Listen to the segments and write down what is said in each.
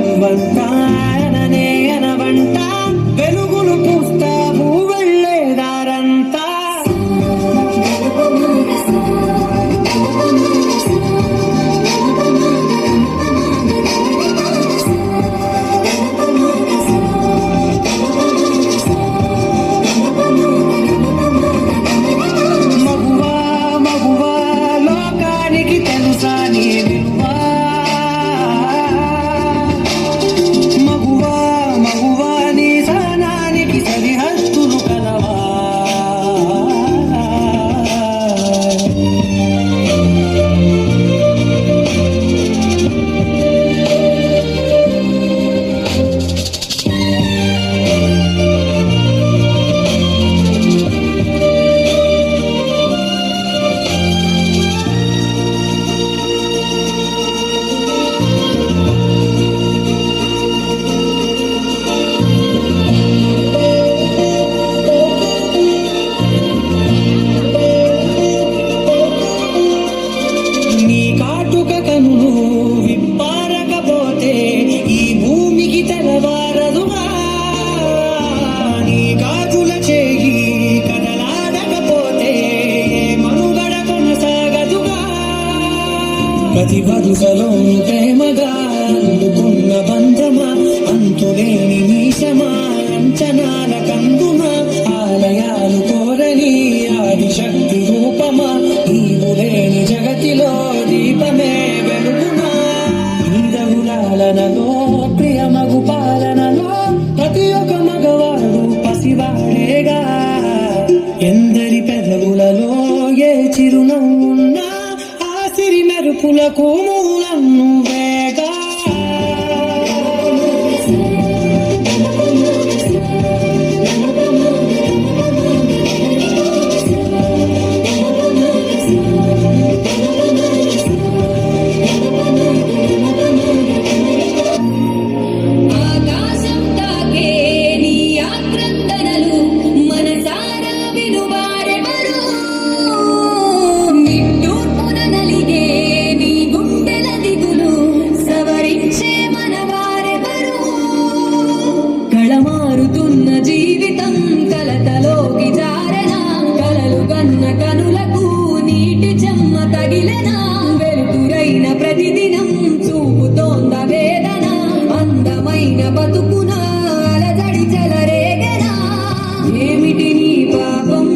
naman tayo ప్రతి బతుకలో ప్రేమగా అందుకున్న బంధమా? అంతులేని నీశమా అంచనాల కందుమా? ఆలయాలు కోరని ఆదిశక్తి రూపమా? నీవు లేని జగతిలో దీపమే వెలుగునా నీరవులాలనలో ప్రియమగు పాలనలో ప్రతి ఒక్క మగవాడు పసివాడేగా. ఎందు సిరి మూలం నువ్వే బతుకున అలజడి చెలరేగనా? ఏమిటి నీ పాపం?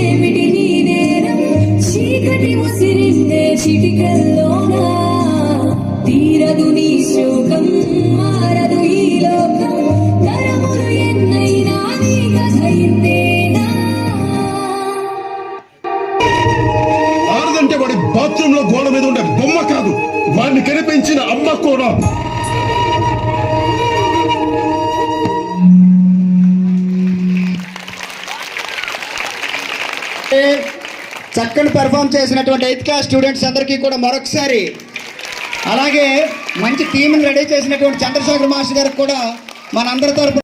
ఏమిటి నీ నేరం? చీకటి ముసిరిందే చిటికల్లోనా? తీరదు నీ శోకం మారదు ఈ లోకం. తరములు ఎన్నైనా నీ కథ ఇంతేనా వాడి బాత్రూమ్లో గోడ మీద ఉండే బొమ్మ కాదు. వాడిని కనిపించిన అమ్మ కూడా. చక్కని పెర్ఫామ్ చేసినటువంటి ఎయిత్ క్లాస్ స్టూడెంట్స్ అందరికీ కూడా మరొకసారి. అలాగే మంచి టీంని రెడీ చేసినటువంటి చంద్రశేఖర్ మాస్టర్ గారికి కూడా మనందరి తరపు